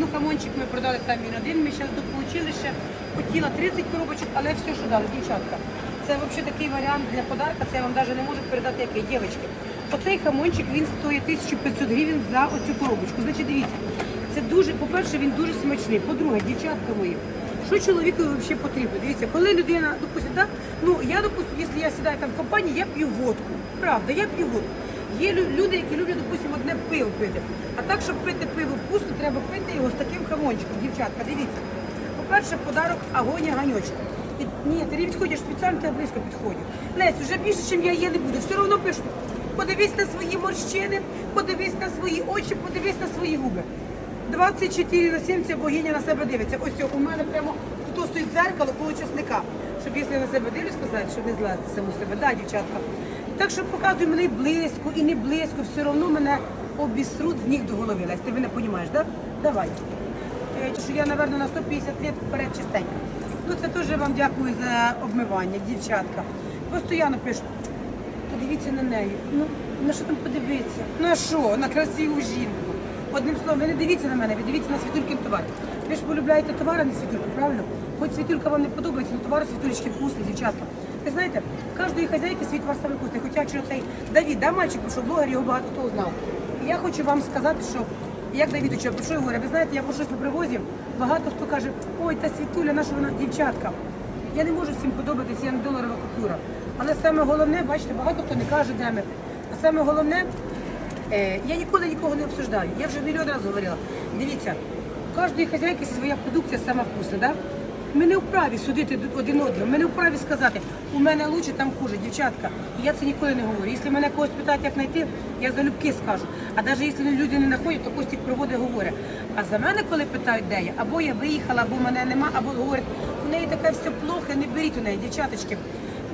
Ну, хамончик ми продали там він один, ми зараз дополучили ще, хотіла 30 коробочок, але все, що дали, дівчатка. Це взагалі такий варіант для подарка, це я вам навіть не можу передати, який, дівчатки. Оцей хамончик, він стоїть 1500 гривень за оцю коробочку. Значить, дивіться, це дуже, по-перше, він дуже смачний. По-друге, дівчатка мої, що чоловікові взагалі потрібно? Дивіться, коли людина, допустим, да, ну я допустим, якщо я сідаю там в компанії, я п'ю водку. Правда, я п'ю водку. Є люди, які люблять, допустим, одне пиво пити. А так, щоб пити пиво вкусно, треба пити його з таким хамончиком. Дівчатка, дивіться. По-перше, подарок агоня ганьочка. І, ні, ти не підходиш спеціально, тебе близько підходять. Лесь, вже більше, ніж я є, не буду. Все одно пишу. Подивись на свої морщини, подивись на свої очі, подивись на свої губи. 24 на 7 ця богиня на себе дивиться. Ось у мене прямо тут стоїть дзеркало коло часника. Щоб якщо на себе дивлюсь, сказати, щоб не злазити саму себе. Да, дівчатка. Так що показую мене і близько і не близько, все одно мене обісрут з ніг до голови. Лесь, ти мене розумієш, да? Давай. Що я, напевно, на 150 лет вперед чистенька. Ну це теж вам дякую за обмивання, дівчатка. Постійно пишуть, подивіться на неї. Ну, на що там подивитися? На що? На красиву жінку. Одним словом, ви не дивіться на мене, ви дивіться на світулькин товар. Ви ж полюбляєте товар, а не світульку, правильно? Хоч світулька вам не подобається, але товар світулечки вкусний, дівчатка. Ви знаєте, в кожної хазяйки свій товар саме вкусний. Хоча що цей Давід, да, мальчик, пішов блогер, його багато хто знав. Я хочу вам сказати, що як Давід учив, пішов і говорить, ви знаєте, я по щось по привозі, багато хто каже, ой, та світуля, наша вона дівчатка. Я не можу всім подобатися, я не доларова купюра. Але саме головне, бачите, багато хто не каже, де ми. А саме головне, е, я ніколи нікого не обсуждаю. Я вже мільйон разів говорила. Дивіться, у кожної хазяйки своя продукція сама вкусна, да? Ми не вправі судити один одного. Ми не вправі сказати, у мене лучше, там хуже, дівчатка. Я це ніколи не говорю. Якщо мене когось питають, як знайти, я залюбки скажу. А навіть якщо люди не знаходять, то Костік проводить говорить. А за мене, коли питають, де я, або я виїхала, або мене нема, або говорять, у неї таке все плохо, не беріть у неї, дівчаточки.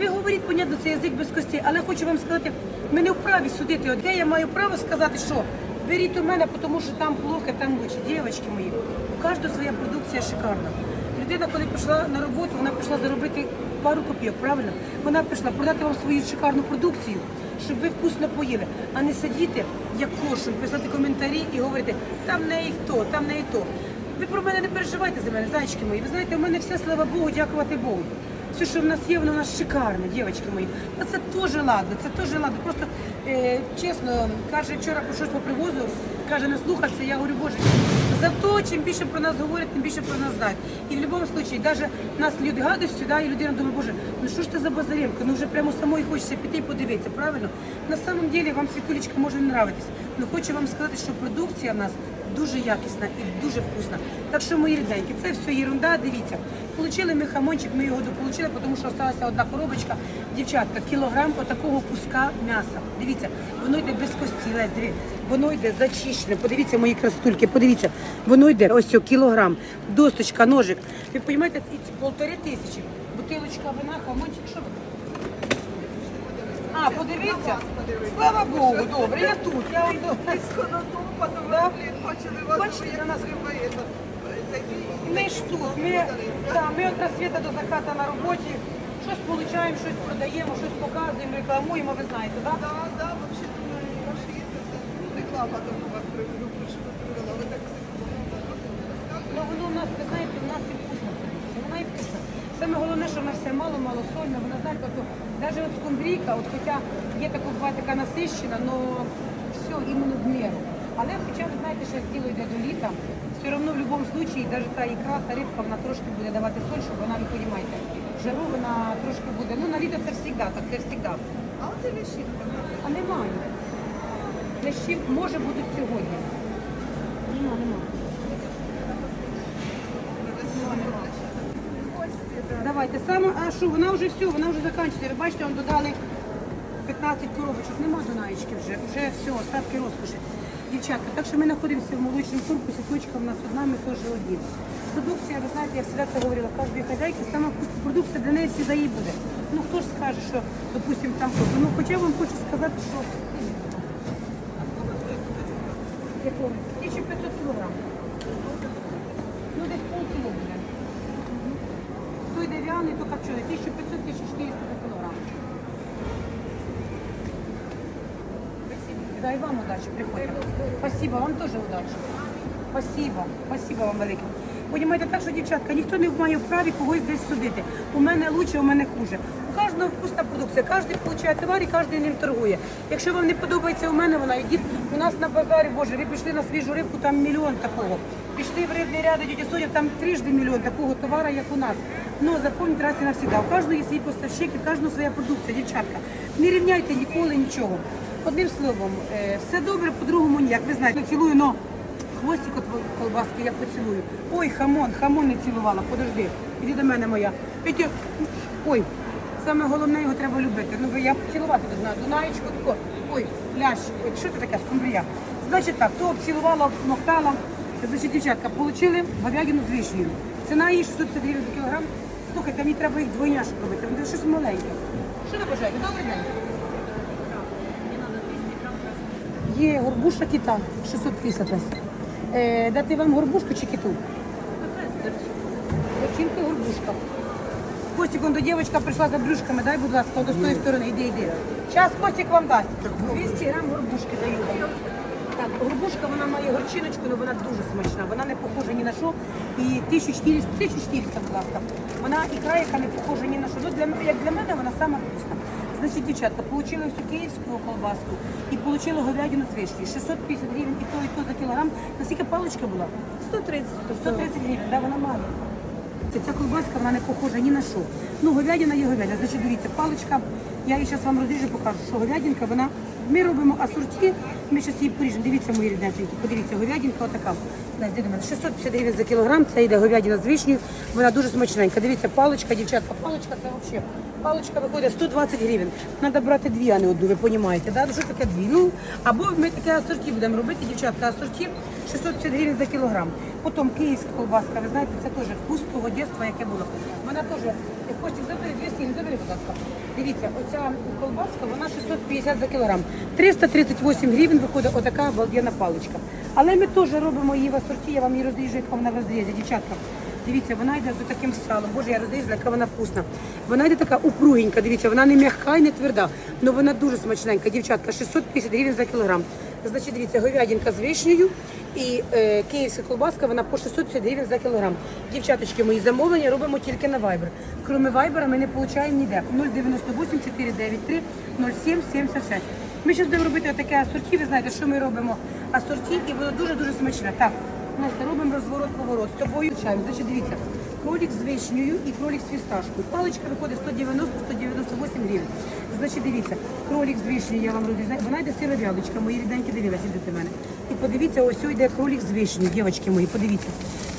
Ви говоріть, понятно, це язик без костей, але хочу вам сказати, ми не вправі судити. От де я маю право сказати, що беріть у мене, тому що там плохо, там лучше. Дівчатки мої, у кожного своя продукція шикарна. Людина, коли пішла на роботу, вона пішла заробити пару копійок, правильно? Вона пішла продати вам свою шикарну продукцію, щоб ви вкусно поїли, а не сидіти, як кошель, писати коментарі і говорити, там в неї хто, там в неї то. Ви про мене не переживайте за мене, зайчики мої. Ви знаєте, у мене все, слава Богу, дякувати Богу. Все, що в нас є, воно у нас шикарне, дівчатки мої. А це теж ладно, це теж ладно. Просто е, чесно, каже, вчора щось по привозу, каже, не слухався. Я говорю, боже, зато чим більше про нас говорять, тим більше про нас знають. І в будь-якому випадку, навіть нас люди гадують сюди, і людина думає, боже, ну що ж це за базарівка? Ну вже прямо самої хочеться піти і подивитися, правильно? На самом деле вам світулечка може не нравитись. Ну хочу вам сказати, що продукція в нас дуже якісна і дуже вкусна. Так що, мої рідненькі, це все ерунда, дивіться. Получили ми хамончик, ми його дополучили, тому що залишилася одна коробочка. Дівчатка, кілограм отакого куска м'яса. Дивіться, воно йде без кості, Лесь, диві. Воно йде зачищене. Подивіться мої крастульки, подивіться, воно йде ось цього кілограм, досточка, ножик. Ви розумієте, полтори тисячі. Бутилочка вина, хамончик, що ви? А, подивіться. Слава Богу, добре, я тут. Я вам до- Близько на тому, потім Да. вас, Бачите, на нас- зайти. і Ми ж тут, ми, да, ми від розсвіта до заката на роботі, щось получаємо, щось продаємо, щось показуємо, рекламуємо, ви знаєте, так? Да, да, вообще, думаю, ваші є, це реклама там у вас приведу, що ви привела. Ви так Ну воно в нас, ви знаєте, в нас і продукція, вона і вкусна. Саме головне, що вона все мало-мало сольна, вона знаєте, навіть от скумбрійка, от хоча є така буває така насищена, але все іменно в міру. Але хоча ви знаєте, що діло йде до літа, все одно в будь-якому випадку, навіть та ікра, та рибка, вона трошки буде давати соль, щоб вона, ви розумієте, жару вона трошки буде. Ну на літо це завжди, так, це завжди. А оце вішітка. А немає. Лящів може будуть сьогодні. Нема, нема. Давайте саме, а що, вона вже все, вона вже закінчується. Ви бачите, вам додали 15 коробочок. Нема донаєчки вже, вже все, остатки розкоші. Дівчатка, так що ми знаходимося в молочному корпусі, точка в нас одна, ми теж одні. Продукція, ви знаєте, я завжди це говорила, кожної хазяйки, сама продукція для неї завжди буде. Ну хто ж скаже, що, допустимо, там. Ну хоча я вам хочу сказати, що якого? 1500 кілограм. Ну десь полкіло буде. Той дерев'яний, то копчений, 1500-1400 кг. кілограм. Дай вам удачи, приходите. Спасибо, вам тоже удачи. Спасибо, спасибо вам велике. Понімаєте, так що, дівчатка, ніхто не має вправі когось десь судити. У мене лучше, у мене хуже. У кожного вкусна продукція, кожен получає товар і кожен ним торгує. Якщо вам не подобається у мене, вона йдіть у нас на базарі, боже, ви пішли на свіжу рибку, там мільйон такого. Пішли в рибний ряд, дядя Соня, там трижди мільйон такого товару, як у нас. Ну, запам'ятайте раз і навсегда. У кожного є свій поставщик, і кожного своя продукція, дівчатка. Не рівняйте ніколи нічого. Одним словом, е, все добре, по-другому ніяк. Ви знаєте, цілую, но хвостик от колбаски я поцілую. Ой, хамон, хамон не цілувала, подожди. Іди до мене моя. Іди. Ой, саме головне його треба любити. Ну, я поцілувати не знаю. Дунаєчку тако. Ой, лящ, ой, що це таке, скумбрія? Значить так, то обцілувала, обсмоктала. Значить, дівчатка, отримали говядину з вишнею. Ціна її 650 гривень за кілограм. Слухайте, мені треба їх двойняшок робити. Вони щось маленьке. Що ви бажаєте? Добрий день. Є горбуша кита 650 ось. Е, дати вам горбушку чи киту? Горчинка горбушка. Костик, он до дівчинка прийшла за брюшками, дай, будь ласка, до з тої сторони, іди, іди. Зараз Костик вам дасть. 200 грам горбушки даю вам. Так, горбушка, вона має горчиночку, але вона дуже смачна. Вона не похожа ні на що. І 1400, 1400, будь ласка. Вона ікра, яка не похожа ні на що. Ну, для, як для мене, вона сама вкусна. Значить, дівчатка, получили всю київську колбаску і получили говядину з вишні. 650 гривень і то, і то за кілограм. Наскільки паличка була? 130. 130 гривень, да, вона. Це ця колбаска, вона не похожа ні на що. Ну, говядина є говядина. Значить, дивіться, паличка, я її зараз вам розріжу, покажу, що говядинка, вона, ми робимо асорті, ми зараз її поріжемо. Дивіться, мої ріднесенькі, подивіться, говядинка отака. Дай, до мене. 650 гривень за кілограм, це йде говядина з вишнею, вона дуже смачненька. Дивіться, паличка, дівчатка, паличка це взагалі. Паличка виходить 120 гривень. Треба брати дві, а не одну, ви розумієте, да? Що таке дві? Ну, або ми таке асорті будемо робити, дівчатка, асорті 650 гривень за кілограм. Потім київська колбаска, ви знаєте, це теж вкус того дитинства, яке було. Вона теж, Костік, забери 200, не забери, будь ласка. Дивіться, оця колбаска, вона 650 за кілограм. 338 гривень виходить отака обалденна паличка. Але ми теж робимо її в асорті, я вам її розріжу, яка вона в розрізі, дівчатка. Дивіться, вона йде з таким салом. Боже, я розрізала, яка вона вкусна. Вона йде така упругенька, дивіться, вона не м'яка і не тверда, але вона дуже смачненька. Дівчатка, 650 гривень за кілограм. Значить, дивіться, говядинка з вишнею і е, київська колбаска, вона по 650 гривень за кілограм. Дівчаточки, мої замовлення робимо тільки на Viber. Кроме Viber ми не отримуємо ніде. 098 493 07 76. Ми зараз будемо робити таке асорті, ви знаєте, що ми робимо асорті, і воно дуже-дуже смачне. Так, Настя, робимо розворот-поворот. З тобою чаємо. Значить, дивіться, кролик з вишнею і кролик з фісташкою. Паличка виходить 190-198 гривень. Значить, дивіться, кролик з вишнею, я вам розрізаю. Вона йде сира вялочка, мої ріденькі дивилися до мене. І подивіться, ось йде кролик з вишнею, дівчатки мої, подивіться.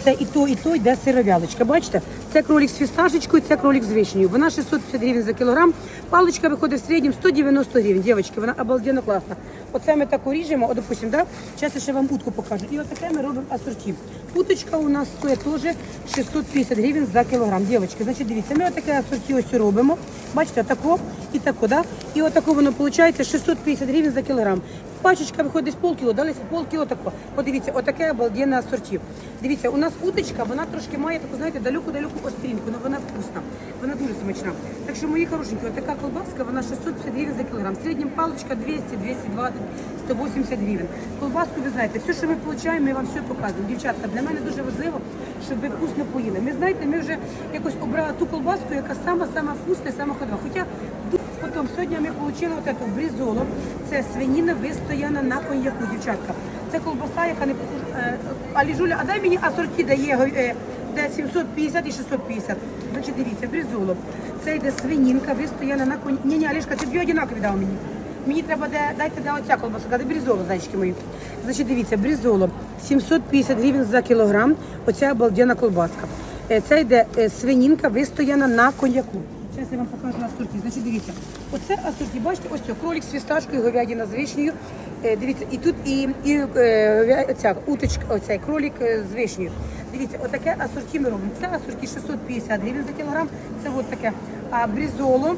Це і то, і то йде сировялочка. Бачите? Це кролик з фісташечкою, це кролик з вишнею. Вона 650 гривень за кілограм. Паличка виходить в середньому 190 гривень. Дівчатки, вона обалденно класна. Оце ми таку ріжемо, о, допустим, да? Зараз я ще вам утку покажу. І отаке ми робимо асорті. Уточка у нас стоїть теж 650 гривень за кілограм. Дівчатки, значить, дивіться, ми отаке асорті ось робимо. Бачите, тако і тако, да? І отако воно виходить 650 гривень за кілограм. Пачечка виходить десь полкіло, далі полкіло тако. Подивіться, отаке обалденне асорті. Дивіться, у нас уточка, вона трошки має таку, знаєте, далеку-далеку острінку, але вона вкусна. Вона дуже смачна. Так що, мої хорошенькі, отака колбаска, вона 650 гривень за кілограм. В середньому паличка 200, 220, 180 гривень. Колбаску, ви знаєте, все, що ми отримуємо, ми вам все показуємо. Дівчатка, для мене дуже важливо, ви вкусно поїли. Ми знаєте, ми вже якось обрали ту колбаску, яка сама-сама вкусна, сама ходова. Хоча Потім сьогодні ми отримали от эту брізолу. Це свиніна вистояна на коньяку, дівчатка. Це колбаса, яка не похожа. Е, Алі Жуля, а дай мені асорті дає е, де 750 і 650. Значить, дивіться, брізоло. Це йде свинінка, вистояна на коньяку. Ні, ні, Алішка, це дві одинакові дав мені. Мені треба де, дайте де оця колбаса, де брізоло, зайчики мої. Значить, дивіться, брізоло 750 гривень за кілограм. Оця обалденна колбаска. Це йде е, свинінка, вистояна на коньяку. Зараз я вам покажу асорті. Значить, дивіться, оце асорті, бачите, ось це кролик з фісташкою, говядина з вишнею. Е, дивіться, і тут і, і е, говя- ця уточка, оцей кролик е, з вишнею. Дивіться, отаке асорті ми робимо. Це асорті 650 гривень за кілограм. Це от таке а, брізоло.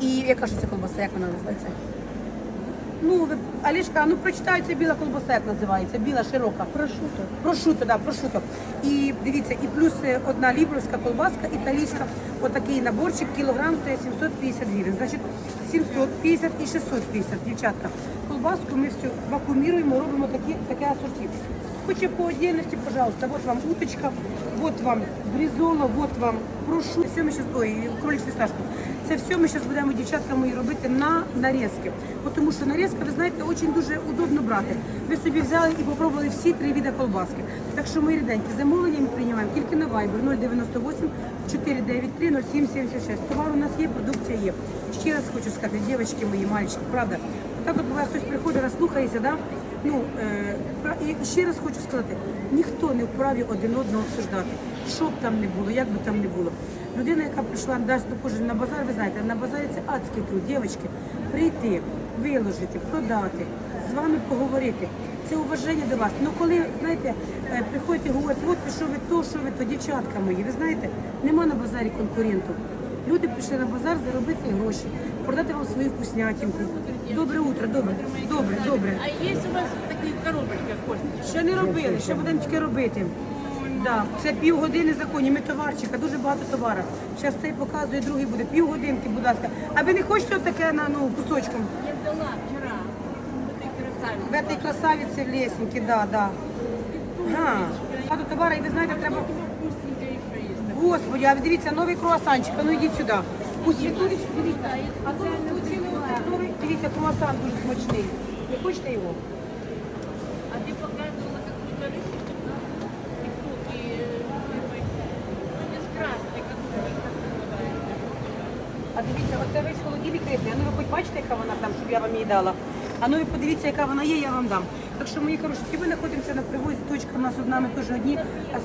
І яка ж це колбаса, як вона називається? Ну, ви, Алішка, ну прочитайте біла колбаса, як називається, біла широка. Прошуто. Прошуто, да, прошуто. І дивіться, і плюс е, одна лібровська колбаска, італійська, отакий наборчик, кілограм стоїть 750 гривень. Значить, 750 і 650, дівчатка. Колбаску ми всю вакууміруємо, робимо такі, таке асорті. Хоче по отдельности, пожалуйста, вот вам уточка, вот вам бризола, вот вам прошу. Все ми щас, ой, кролик фісташку. Це все ми зараз будемо дівчатка робити на нарізки. Тому що нарізка, ви знаєте, дуже дуже удобно брати. Ви собі взяли і попробували всі три види колбаски. Так що мої ріденькі, замовлення ми приймаємо тільки на Viber 098 493 0776. Товар у нас є, продукція є. Ще раз хочу сказати, дівчатки мої, мальчики, правда. Так от буває, хтось приходить, розслухається, да? Ну, е, і ще раз хочу сказати, ніхто не вправі один одного обсуждати. Що б там не було, як би там не було. Людина, яка прийшла дасть кожен на базар, ви знаєте, на базарі це адський труд, дівчатки, прийти, виложити, продати, з вами поговорити. Це уваження до вас. Ну коли, знаєте, е, приходять і говорять, от що ви то, що ви то, дівчатка мої, ви знаєте, нема на базарі конкурентів. Люди прийшли на базар заробити гроші, продати вам свою вкуснятинку. Добре утро, добре, добре, добре. А є у вас такі коробочки косточки? Ще не робили, ще будемо тільки робити. Да, це півгодини законі, ми товарчика, дуже багато товару. Зараз цей показує, другий буде. Півгодинки, будь ласка. А ви не хочете таке на ну, кусочком? Я взяла вчора. В этой красавиці в лесенке, да, да. Ага. Багато товару, і ви знаєте, треба. Господи, а ви дивіться, новий круасанчик, а ну йдіть сюди. У світулечку, дивіться. А ви новий, дивіться, круасан дуже смачний. Ви хочете його? А ти показувала какую-то рисочку, да? І тут, і, і, і з красной, как как називається. А дивіться, оце весь холодильник рибний. А ну ви хоч бачите, яка вона там, щоб я вам її дала. А ну ви подивіться, яка вона є, я вам дам. Так що, мої хороші, ми знаходимося на привозі, точка у нас одна, ми теж одні. А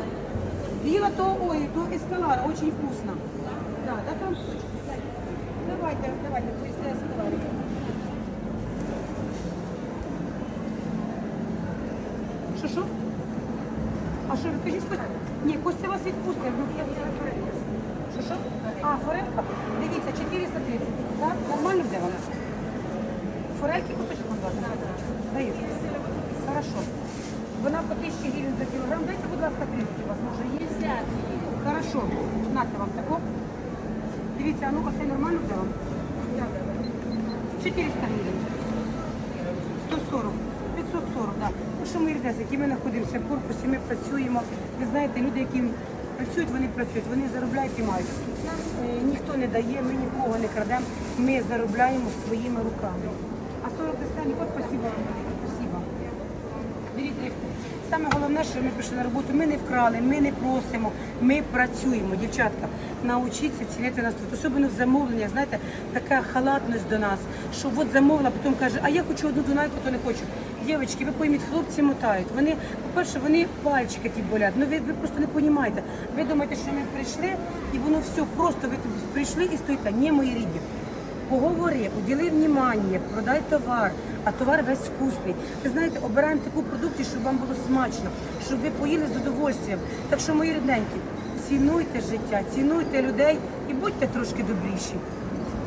с- то, ой, то ескалара, дуже вкусно. Да, да, там. Давайте, давайте, поїсти ескаларі. Що, що? А що, кажіть, Костя? Ні, Костя вас відпустить. Ну, я. Що, що? А, форелька? Дивіться, 430. Так? Нормально буде вона? Форельки кусочок вам дати? Даю. Хорошо. Вона по 1000 гривень за кілограм. Дайте, будь ласка, 30 у вас може є. 50. Хорошо. Нате вам тако. Дивіться, а ну оце нормально вам? 400 гривень. 140. 540, так. Ну що ми рідець, які ми знаходимося в корпусі, ми працюємо. Ви знаєте, люди, які працюють, вони працюють, вони заробляють і мають. Е, ніхто не дає, ми нікого не крадемо, ми заробляємо своїми руками. А 40 останніх, от спасибо. Спасибо. Беріть рибку. Саме головне, що ми прийшли на роботу, ми не вкрали, ми не просимо, ми працюємо. Дівчатка, научіться цінити нас тут. Особливо в замовленнях, знаєте, така халатність до нас, що от замовила, потім каже, а я хочу одну дунайку, то не хочу. Дівчатки, ви пойміть, хлопці мотають. Вони, по-перше, вони пальчики ті болять. Ну ви, ви просто не розумієте. Ви думаєте, що ми прийшли і воно все просто. Ви прийшли і стоїте. Ні, мої рідні. Поговори, уділи внимання, продай товар, а товар весь вкусний. Ви знаєте, обираємо таку продукцію, щоб вам було смачно, щоб ви поїли з удовольствием. Так що, мої рідненькі, цінуйте життя, цінуйте людей і будьте трошки добріші.